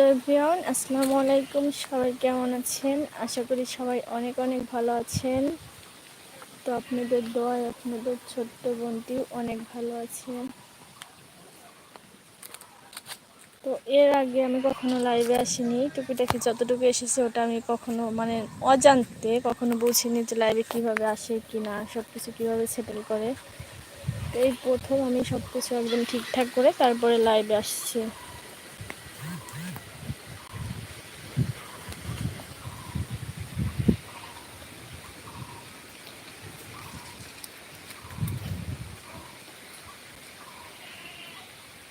Hello everyone, আসসালামু আলাইকুম। সবাই কেমন আছেন? আশা করি সবাই অনেক অনেক ভালো আছেন। তো আপনাদের দোয়ায় আপনাদের ছোট্ট বোনটি অনেক ভালো আছেন তো এর আগে আমি কখনো লাইভে আসিনি। টুকিটাকি যতটুকু এসেছে ওটা আমি কখনো মানে অজান্তে কখনো বুঝিনি যে লাইভে কীভাবে আসে কি না সব কিছু কীভাবে সেটেল করে। তো এই প্রথম আমি সব কিছু একদম ঠিকঠাক করে তারপরে লাইভে আসছি।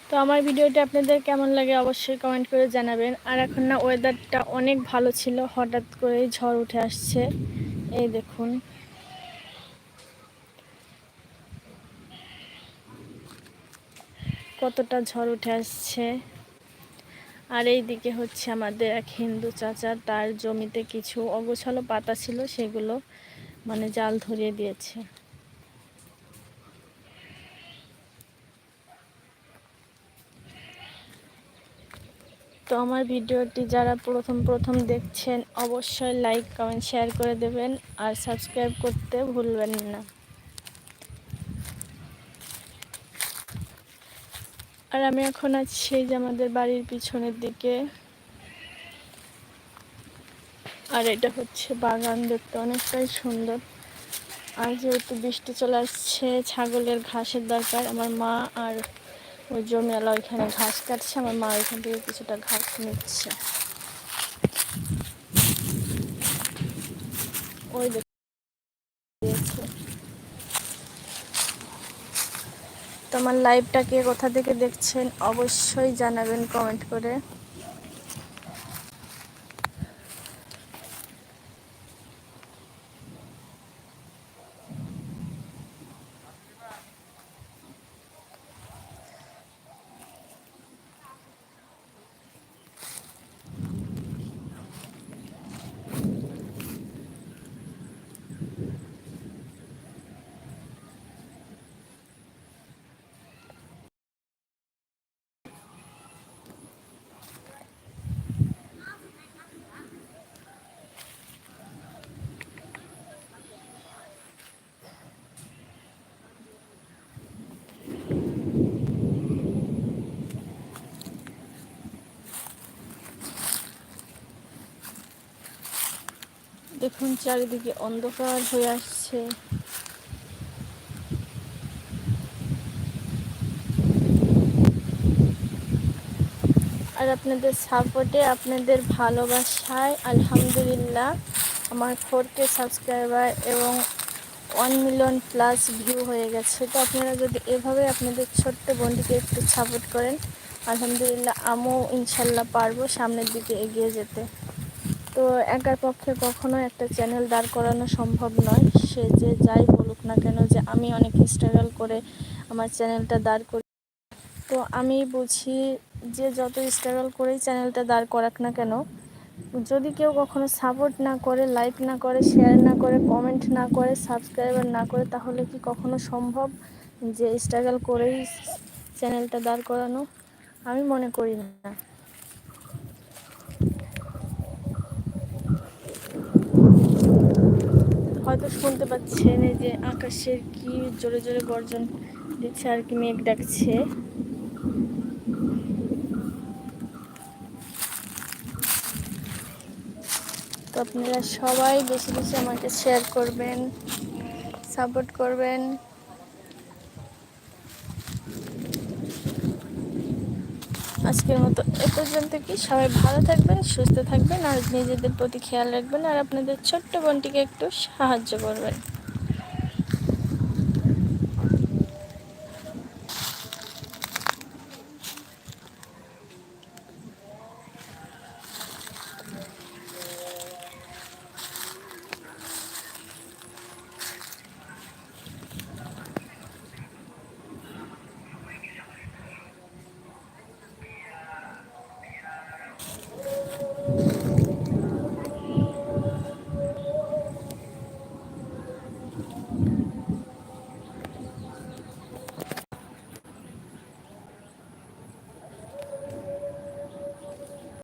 তো আমার ভিডিওটা আপনাদের কেমন লাগে অবশ্যই কমেন্ট করে জানাবেন। আর এখন না ওয়েদারটা অনেক ভালো ছিল, হঠাৎ করেই ঝড় উঠে আসছে। এই দেখুন। কতটা ঝড় উঠে আসছে। আর এই দিকে হচ্ছে আমাদের এক হিন্দু চাচা, তার জমিতে কিছু অগোছালো পাতা ছিল, সেগুলো মানে জাল ধরিয়ে দিয়েছে। তো আমার ভিডিওটি যারা প্রথম প্রথম দেখছেন, অবশ্যই লাইক কমেন্ট শেয়ার করে দেবেন আর সাবস্ক্রাইব করতে ভুলবেন না। আর আমি এখন আছি যে আমাদের বাড়ির পিছনের দিকে। আর এটা হচ্ছে বাগান, দেখতে অনেকটাই সুন্দর। আর যেহেতু বৃষ্টি চলে আসছে, ছাগলের ঘাসের দরকার, আমার মা আর ওই জমি জমিওয়ালা ওইখানে ঘাস কাটছে, আমার মা ওইখান থেকে কিছুটা ঘাস নিচ্ছে। ওই তোমার তোমার লাইভটাকে কোথা থেকে দেখছেন অবশ্যই জানাবেন কমেন্ট করে। দেখুন চারিদিকে অন্ধকার হয়ে আসছে। আর আপনাদের সাপোর্টে আপনাদের ভালোবাসায়, আলহামদুলিল্লাহ, আমার ফোরকে সাবস্ক্রাইবার এবং ওয়ান মিলিয়ন প্লাস ভিউ হয়ে গেছে। তো আপনারা যদি এভাবে আপনাদের ছোট্ট বন্ধুকে একটু সাপোর্ট করেন, আলহামদুলিল্লাহ, আমিও ইনশাল্লাহ পারব সামনের দিকে এগিয়ে যেতে। তো একার পক্ষে কখনো একটা চ্যানেল দাঁড় করানো সম্ভব নয়। সে যে যাই বলুক না কেন যে আমি অনেক স্ট্রাগল করে আমার চ্যানেলটা দাঁড় করি। তো আমি বুঝি যে যত স্ট্রাগল করেই চ্যানেলটা দাঁড় করাক না কেন, যদি কেউ কখনো সাপোর্ট না করে লাইক না করে শেয়ার না করে কমেন্ট না করে সাবস্ক্রাইবার না করে, তাহলে কি কখনো সম্ভব যে স্ট্রাগল করেই চ্যানেলটা দাঁড় করানো? আমি মনে করি না। হয়তো শুনতে পাচ্ছেন এই যে আকাশের কি জোরে জোরে গর্জন দিচ্ছে আর কি মেঘ ডাকছে। তো আপনারা সবাই বেশি বেশি আমাকে শেয়ার করবেন সাপোর্ট করবেন। আজকের মতো এ পর্যন্ত কি সবাই ভালো থাকবেন, সুস্থ থাকবেন আর নিজেদের প্রতি খেয়াল রাখবেন আর আপনাদের ছোট্ট বোনটিকে একটু সাহায্য করবেন।